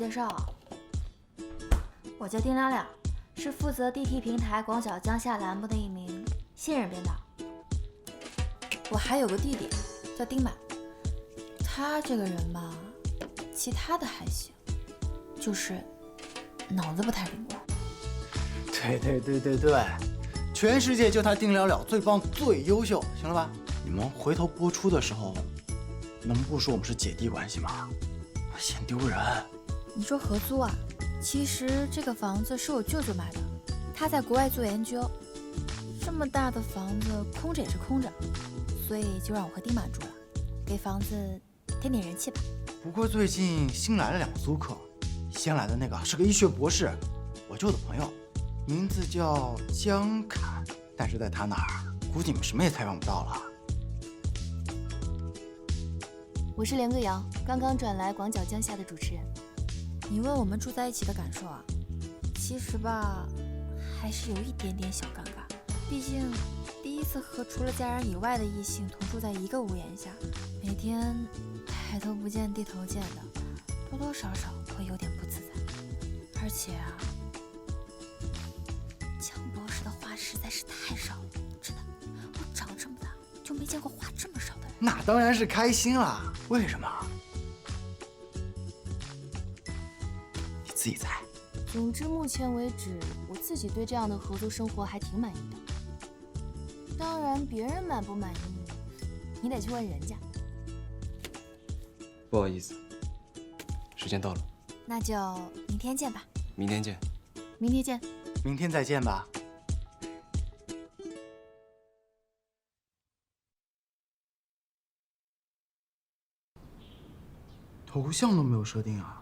介绍，我叫丁亮亮，是负责 DT 平台广角江夏栏目的一名新人编导。我还有个弟弟，叫丁满，他这个人吧，其他的还行，就是脑子不太灵光。对对对对对，全世界就他丁了了最棒最优秀，行了吧？你们回头播出的时候，能不说我们是姐弟关系吗？嫌丢人。你说合租啊？其实这个房子是我舅舅买的，他在国外做研究，这么大的房子空着也是空着，所以就让我和丁满住了，给房子添点人气吧。不过最近新来了两个租客，先来的那个是个医学博士，我舅的朋友，名字叫江侃，但是在他那儿，估计你们什么也采访不到了。我是连歌瑶，刚刚转来广角江夏的主持人。你问我们住在一起的感受啊？其实吧，还是有一点点小尴尬。毕竟第一次和除了家人以外的异性同住在一个屋檐下，每天抬头不见低头见的，多多少少会有点不自在。而且啊，江博士的话实在是太少了，真的，我长这么大就没见过话这么少的人。那当然是开心了。为什么？自己猜。总之，目前为止，我自己对这样的合租生活还挺满意的。当然，别人满不满意，你得去问人家。不好意思，时间到了，那就明天见吧。明天见。明天见。明天再见吧。头像都没有设定啊！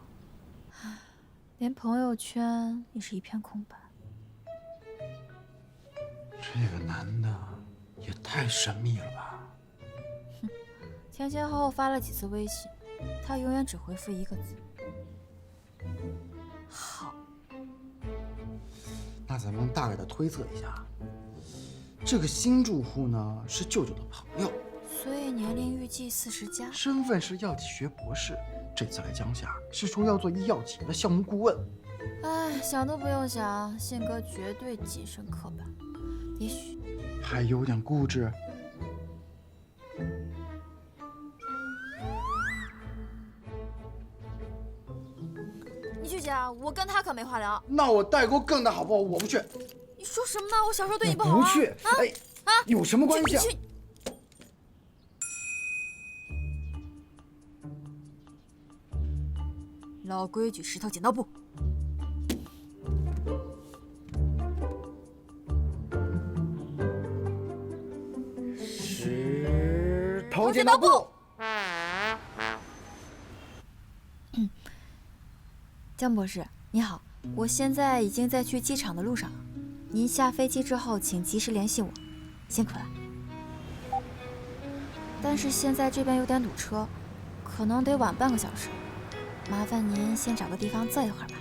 连朋友圈也是一片空白。这个男的也太神秘了吧！哼前前后后发了几次微信，他永远只回复一个字：好。那咱们大概的推测一下，这个新住户呢是舅舅的朋友，所以年龄预计四十加。身份是药剂学博士，这次来江夏是说要做医药企业的项目顾问。哎，想都不用想，性格绝对谨慎刻板。也许还有点固执。你去讲，我跟他可没话聊。那我代沟更大，好不好？我不去。你说什么呢？我小时候对你不好啊！不去。啊哎，啊！有什么关系啊老规矩，石头剪刀布。石头剪刀布。江博士，你好，我现在已经在去机场的路上了。您下飞机之后，请及时联系我，辛苦了。但是现在这边有点堵车，可能得晚半个小时，麻烦您先找个地方坐一会儿吧。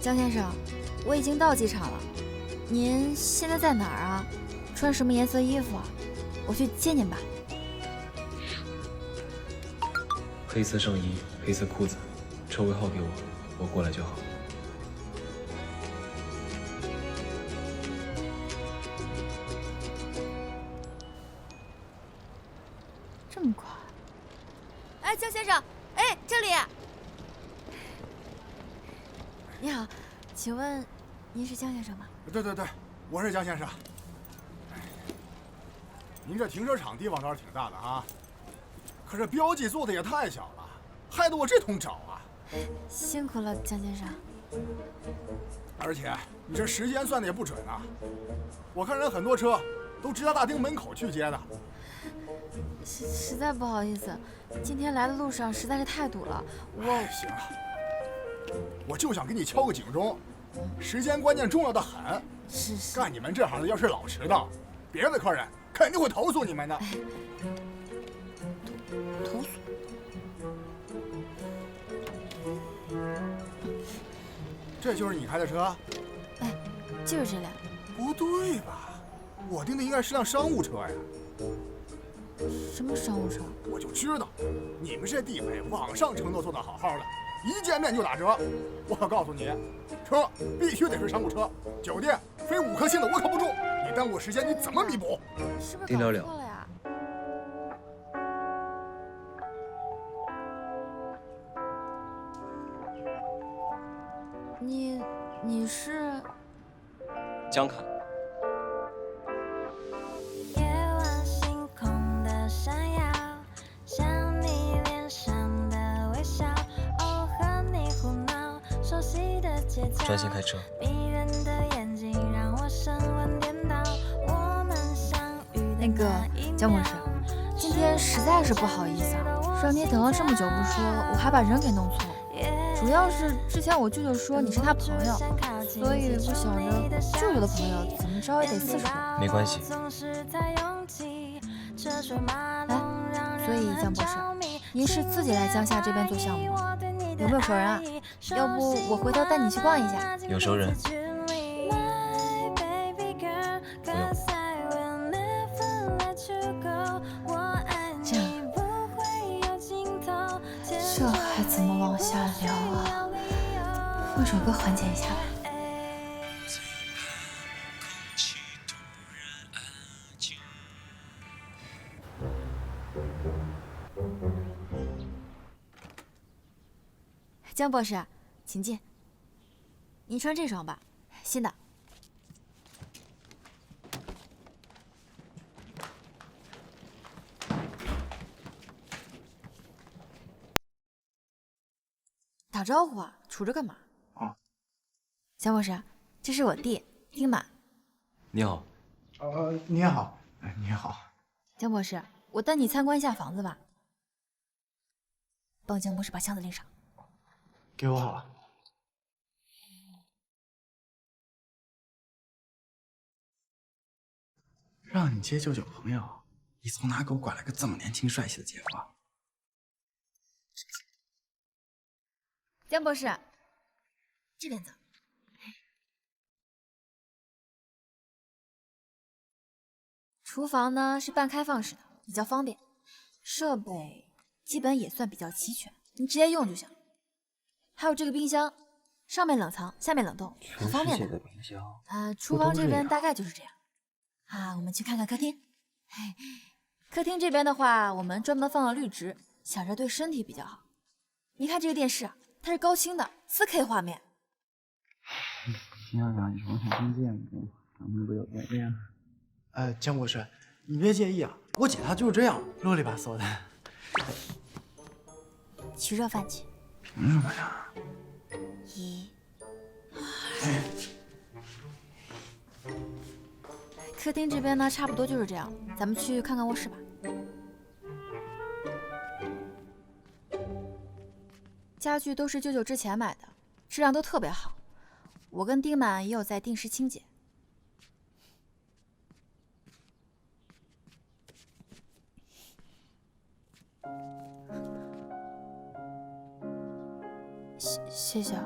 江先生，我已经到机场了，您现在在哪儿啊？穿什么颜色衣服啊？我去接您吧。黑色上衣，黑色裤子，车位号给我，我过来就好。对对对，我是江先生。您这停车场地方倒是挺大的啊，可这标记做的也太小了，害得我这通找啊。辛苦了，江先生。而且你这时间算的也不准啊，我看人很多车都直达大厅门口去接的。实实在不好意思，今天来的路上实在是太堵了。我行了，我就想给你敲个警钟，时间观念重要的很。是是。干你们这行的要是老迟到，别的客人肯定会投诉你们的。投投诉？这就是你开的车？哎，就是这辆。不对吧？我订的应该是辆商务车呀。什么商务车？我就知道，你们这地陪网上承诺做的好好的，一见面就打折。我可告诉你，车必须得是商务车，酒店非五颗星的我可不住。你耽误我时间，你怎么弥补？是不是搞错了呀？你你是江凯。专心开车。那个江博士，今天实在是不好意思啊，让你等了这么久不说，我还把人给弄错了。主要是之前我舅舅说你是他朋友，所以我想着舅舅的朋友怎么着也得四十多。没关系。来，所以江博士，您是自己来江夏这边做项目，有没有熟人啊？要不我回头带你去逛一下。有熟人。这样，这还怎么往下聊啊？放首歌缓解一下吧。江博士，请进。您穿这双吧，新的。打招呼啊，杵着干嘛？啊，江博士，这是我弟丁满。你好。呃，你好，哎，你好。江博士，我带你参观一下房子吧。帮江博士把箱子拎上。给我好了。让你接舅舅朋友，你从哪给我拐来个这么年轻帅气的姐夫？江博士，这边走。厨房呢是半开放式的，比较方便，设备基本也算比较齐全，你直接用就行。还有这个冰箱，上面冷藏，下面冷冻，很方便的。冰箱。呃，厨房这边大概就是这样。啊，我们去看看客厅。客厅这边的话，我们专门放了绿植，想着对身体比较好。你看这个电视，它是高清的，4K 画面。你想想，你床上真见过，咱们不有点恋？呃，江博士，你别介意啊，我姐她就是这样，啰里吧嗦的。取热饭去。凭什么呀？一、客厅这边呢，差不多就是这样。咱们去看看卧室吧。家具都是舅舅之前买的，质量都特别好。我跟丁满也有在定时清洁。谢谢谢。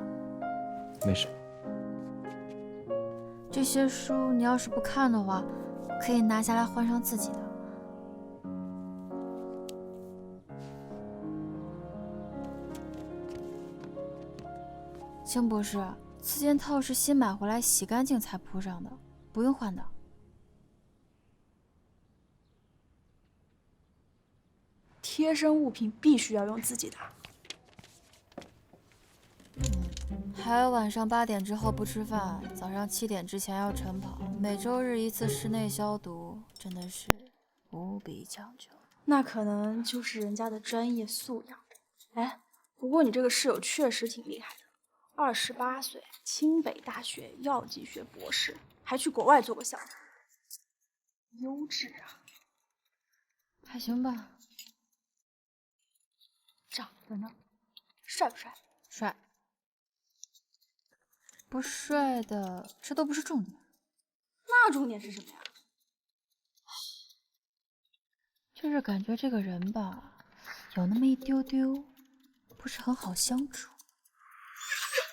没事。这些书你要是不看的话，可以拿下来换上自己的。江博士，四件套是新买回来洗干净才铺上的，不用换的。贴身物品必须要用自己的。还有晚上八点之后不吃饭，早上七点之前要晨跑，每周日一次室内消毒，真的是无比讲究。那可能就是人家的专业素养。哎，不过你这个室友确实挺厉害的，二十八岁，清北大学药剂学博士，还去国外做过项目，优质啊！还行吧，长得呢，帅不帅？帅。不帅的，这都不是重点。那重点是什么呀？就是感觉这个人吧，有那么一丢丢，不是很好相处。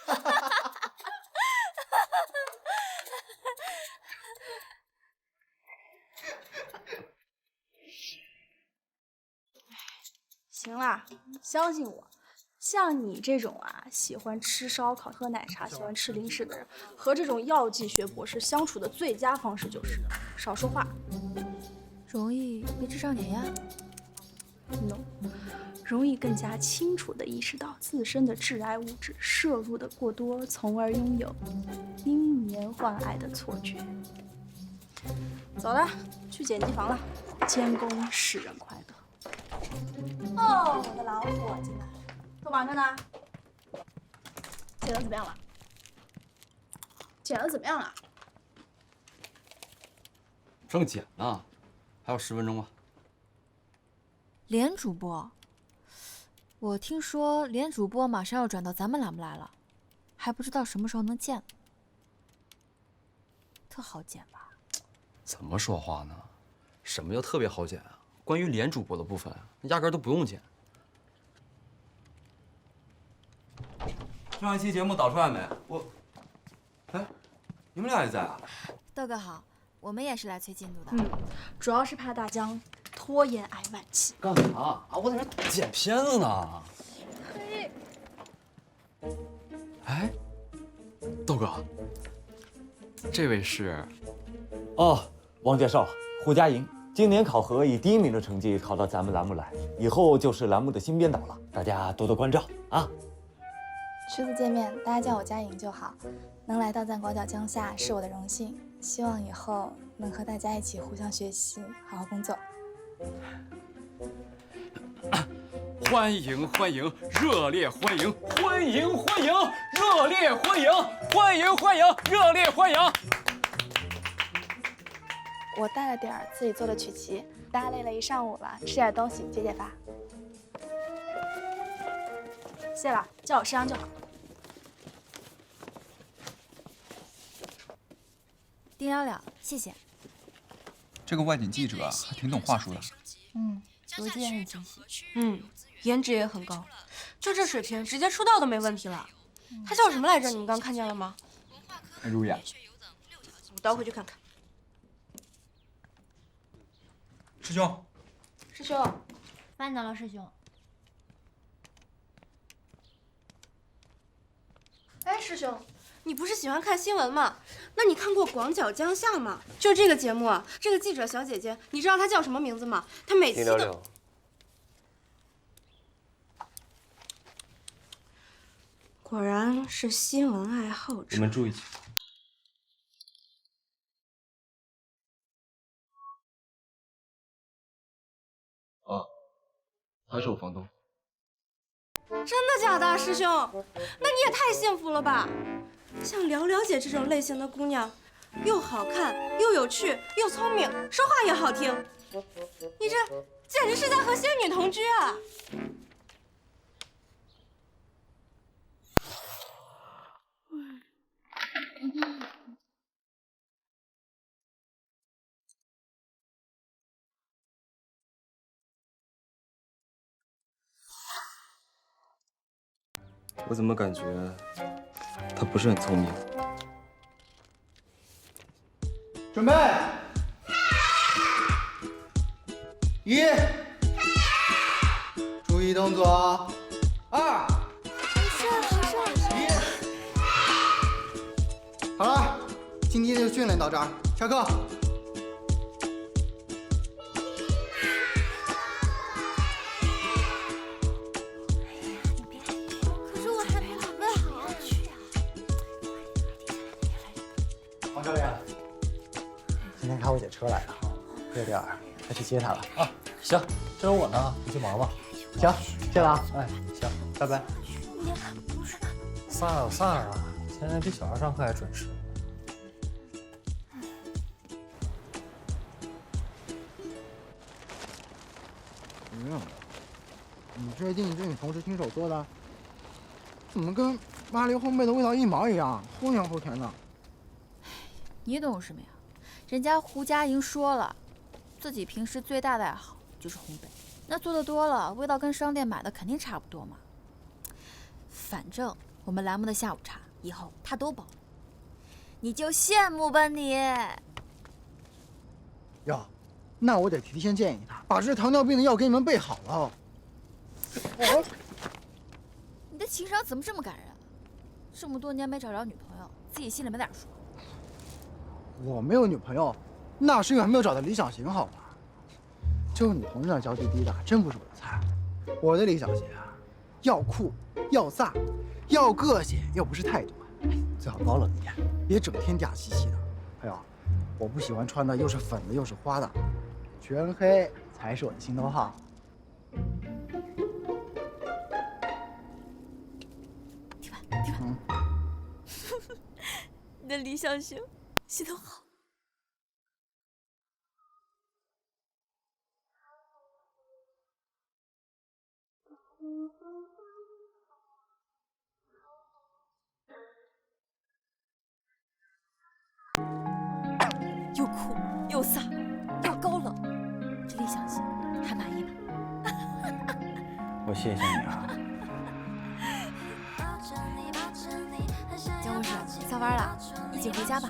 行啦，相信我，像你这种啊，喜欢吃烧烤、喝奶茶、喜欢吃零食的人，和这种药剂学博士相处的最佳方式就是少说话容易被智商碾压。，no，容易更加清楚地意识到自身的致癌物质摄入的过多，从而拥有因年患癌的错觉。走了，去剪辑房了，监工使人快乐。哦，我的老伙计们，都忙着呢。剪的怎么样了？剪的怎么样了？正剪呢，还有十分钟吧。连主播，我听说连主播马上要转到咱们栏目来了，还不知道什么时候能见。特好剪吧？怎么说话呢？什么叫特别好剪啊？关于连主播的部分，压根都不用剪。上一期节目导出来没？我，哎，你们俩也在啊？豆哥好，我们也是来催进度的。嗯，主要是怕大江拖延癌晚期。干啥啊？我在这剪片子呢。嘿哎，豆哥，这位是？哦，王介绍，胡佳莹，今年考核以第一名的成绩考到咱们栏目来，以后就是栏目的新编导了，大家多多关照啊。初次见面，大家叫我佳莹就好。能来到咱广角江夏是我的荣幸，希望以后能和大家一起互相学习，好好工作。欢迎欢迎，热烈欢迎，欢迎欢迎，热烈欢迎，欢迎欢迎，热烈欢迎。我带了点儿自己做的曲奇，大家累了一上午了，吃点东西解解乏。谢了，叫我诗阳就好。丁了了，谢谢。这个外景记者啊，还挺懂话术的。嗯，逻辑也很清晰。嗯，颜值也很高，就这水平，直接出道都没问题了。他叫什么来着？你们刚看见了吗？如雅，我倒回去看看。师兄，师兄，慢到了，师兄。哎，师兄，你不是喜欢看新闻吗？那你看过《广角江夏》吗？就这个节目啊，这个记者小姐姐，你知道她叫什么名字吗？她每次都……果然是新闻爱好者。你们注意。啊，他是我房东。真的假的，师兄？那你也太幸福了吧！像聊聊姐这种类型的姑娘，又好看又有趣又聪明，说话也好听，你这简直是在和仙女同居啊！我怎么感觉他不是很聪明？准备，一，注意动作，二，一，好了，今天就训练到这儿，下课。车来了，这点儿，该去接他了。啊，行，这有我呢，你去忙吧。行，谢了啊。哎，行，拜拜。萨尔有萨尔啊，现在比小孩上课还准时。嗯，你确定这你同事亲手做的？怎么跟麻梨烘焙的味道一毛一样，齁甜齁甜的？你懂什么呀？人家胡佳莹说了，自己平时最大的爱好就是烘焙，那做的多了，味道跟商店买的肯定差不多嘛。反正我们栏目的下午茶以后他都包，你就羡慕吧你。哟，那我得提前建议他，把治糖尿病的药给你们备好了。你的情商怎么这么感人？这么多年没找着女朋友，自己心里没点数？我没有女朋友，那是因为还没有找到理想型，好吗？就你同事那娇滴滴的，真不是我的菜。我的理想型啊，要酷，要飒，要个性，又不是太短，最好高冷一点，别整天嗲兮兮的。还有，我不喜欢穿的又是粉的又是花的，全黑才是我的心头好。听完，听完。你的理想型，心头好。又酷又飒又高冷，这理想型还满意吗？我谢谢你啊。江博士，下班了，一起回家吧。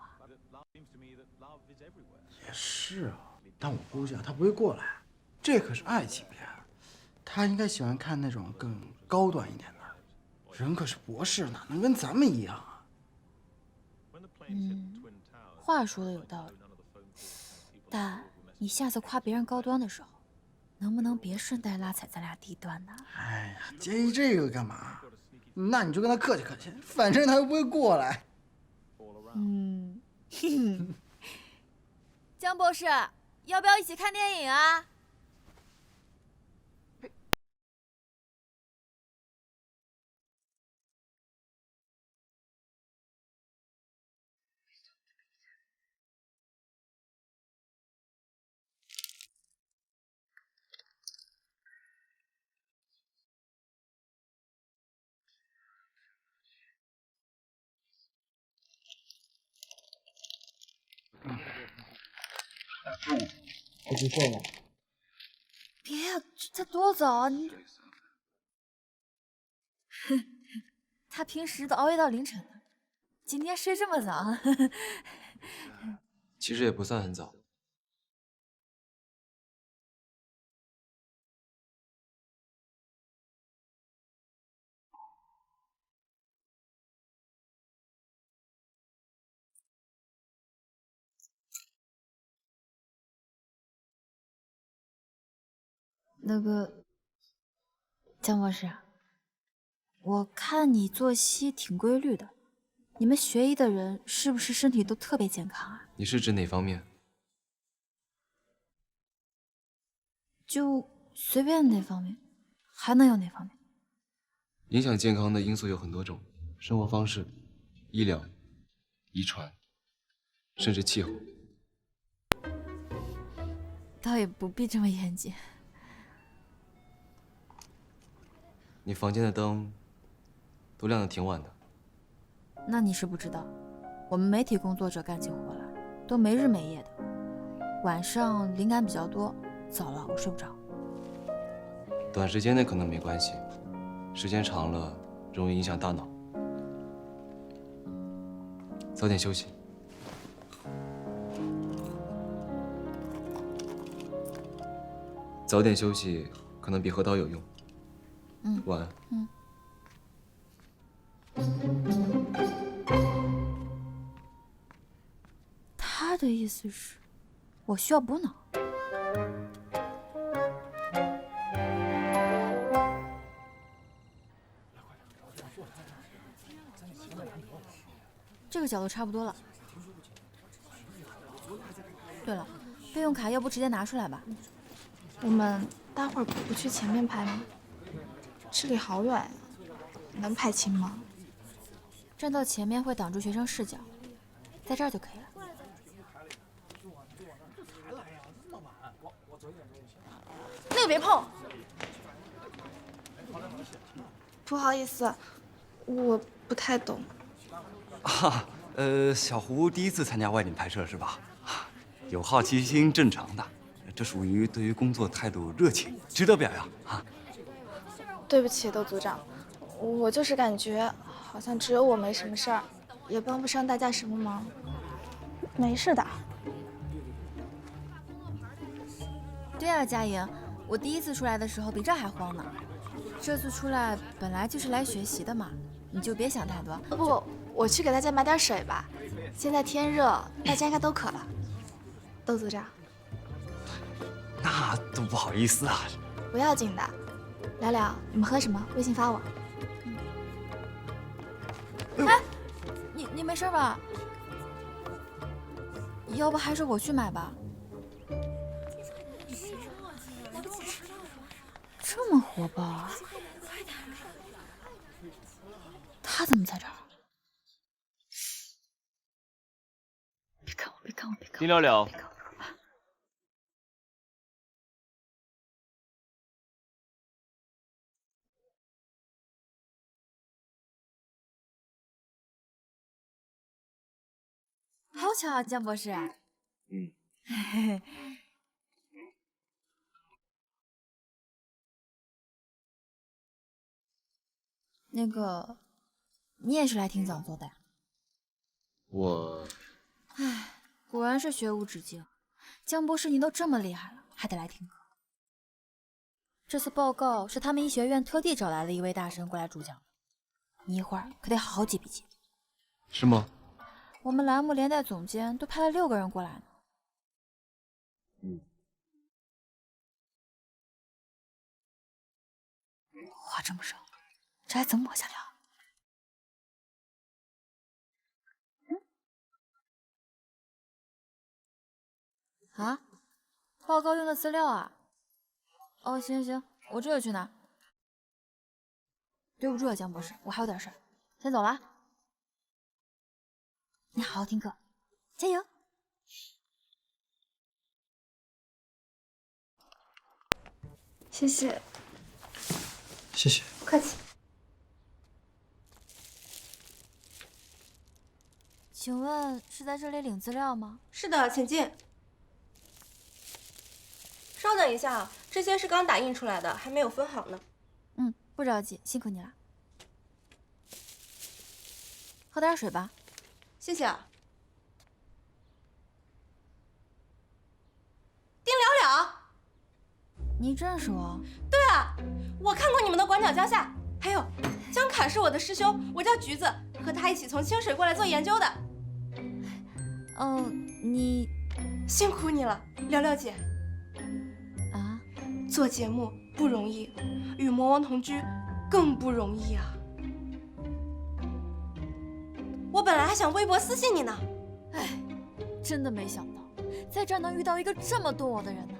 也是啊，但我估计啊，他不会过来。这可是爱情片，他应该喜欢看那种更高端一点的。人可是博士，哪能跟咱们一样啊？嗯，话说的有道理。但你下次夸别人高端的时候，能不能别顺带拉踩咱俩低端呢？哎呀，介意这个干嘛？那你就跟他客气客气，反正他又不会过来。嗯，江博士，要不要一起看电影啊？不错了。别呀，这才多早啊！你，他平时都熬夜到凌晨的，今天睡这么早。其实也不算很早。那个江博士，我看你作息挺规律的，你们学医的人是不是身体都特别健康啊？你是指哪方面？就随便哪方面，还能有哪方面？影响健康的因素有很多种，生活方式、医疗、遗传，甚至气候。倒也不必这么严谨。你房间的灯都亮的挺晚的。那你是不知道我们媒体工作者干起活来都没日没夜的晚上灵感比较多早了我睡不着。短时间内可能没关系时间长了容易影响大脑。早点休息。早点休息可能比喝汤有用。嗯，晚安。嗯。他的意思是，我需要补脑。这个角度差不多了。对了，备用卡要不直接拿出来吧？我们待会儿不去前面拍吗？这里好远，能拍清吗？站到前面会挡住学生视角，在这儿就可以了。那个别碰！不好意思，我不太懂。啊，呃，小胡第一次参加外景拍摄是吧？有好奇心正常的，这属于对于工作态度热情，值得表扬啊。对不起，窦组长，我就是感觉好像只有我没什么事儿，也帮不上大家什么忙。没事的。对啊，佳莹，我第一次出来的时候比这还慌呢。这次出来本来就是来学习的嘛，你就别想太多。不，我去给大家买点水吧。现在天热，大家应该都渴了。窦组长，那多不好意思啊。不要紧的，聊聊你们喝什么？微信发我。哎，你你没事吧？要不还是我去买吧。这么火爆啊！他怎么在这儿？别看我，别看我，别看我！林了了，好巧啊，江博士。嗯。那个，你也是来听讲座的呀？我，唉，果然是学无止境。江博士，您都这么厉害了，还得来听课。这次报告是他们医学院特地找来了一位大神过来主讲的，你一会儿可得好好记笔记。是吗？我们栏目连带总监都派了六个人过来呢。嗯。话这么少。这还怎么往下聊？嗯？啊？报告用的资料啊？哦，行行行，我这就去拿。对不住啊，江博士，我还有点事儿，先走了。你好好听课，加油！谢谢。谢谢。不客气。请问是在这里领资料吗？是的，请进。稍等一下，这些是刚打印出来的，还没有分好呢。嗯，不着急，辛苦你了。喝点水吧。谢谢啊。丁了了，你认识我？对啊，我看过你们的《广角江夏》，还有江侃是我的师兄，我叫橘子，和他一起从清水过来做研究的。哦，你辛苦你了，了了姐。啊，做节目不容易，与魔王同居更不容易啊！我本来还想微博私信你呢。哎，真的没想到，在这儿能遇到一个这么懂我的人呢。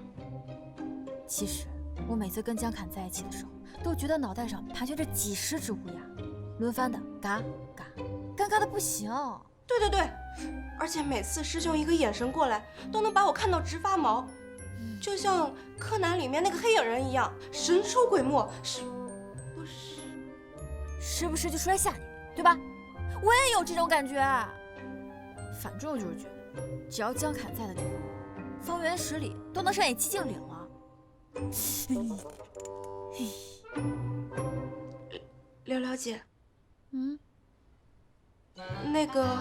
其实我每次跟江侃在一起的时候，都觉得脑袋上盘旋着几十只乌鸦，轮番的嘎嘎，尴尬的不行。对对对。而且每次师兄一个眼神过来，都能把我看到直发毛，就像柯南里面那个黑影人一样，神出鬼没，是不是？时不时就出来吓你，对吧？我也有这种感觉。反正我就是觉得，只要江侃在的地方，方圆十里都能上演寂静岭了。聊聊姐，嗯，那个。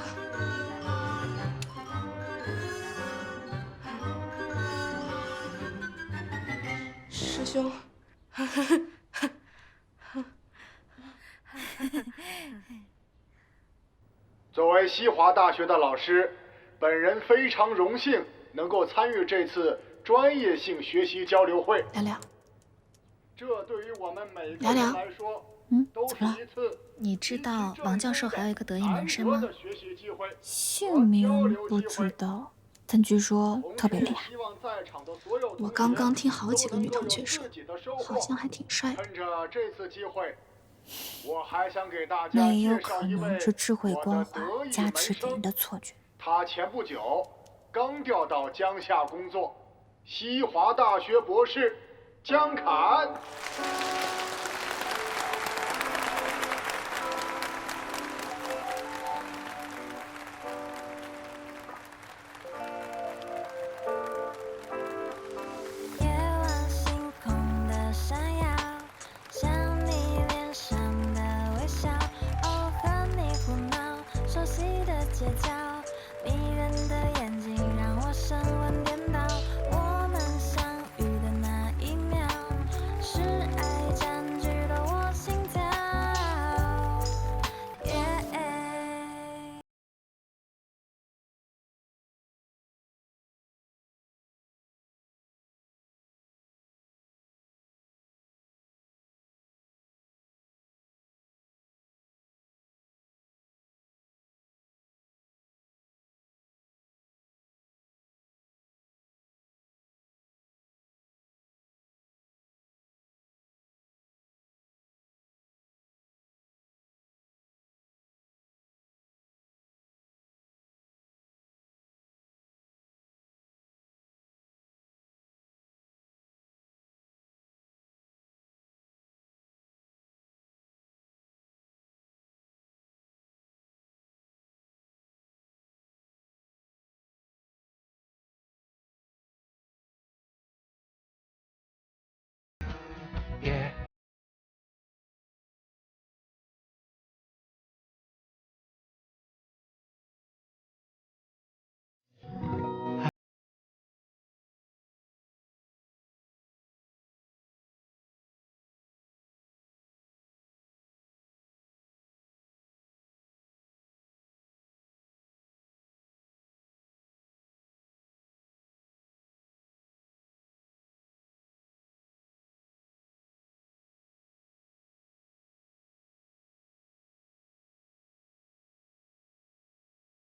师兄。作为西华大学的老师，本人非常荣幸能够参与这次专业性学习交流会。聊聊，这对于我们每个人来说，嗯，怎么了你知道王教授还有一个得意门生吗？姓名不知道，但据说特别厉害。我刚刚听好几个女同学说好像还挺帅的。趁着这次机会，我还想给大家那也有介绍可一位能是智慧我光环的人的错觉。他前不久刚调到江夏工作，西华大学博士江侃。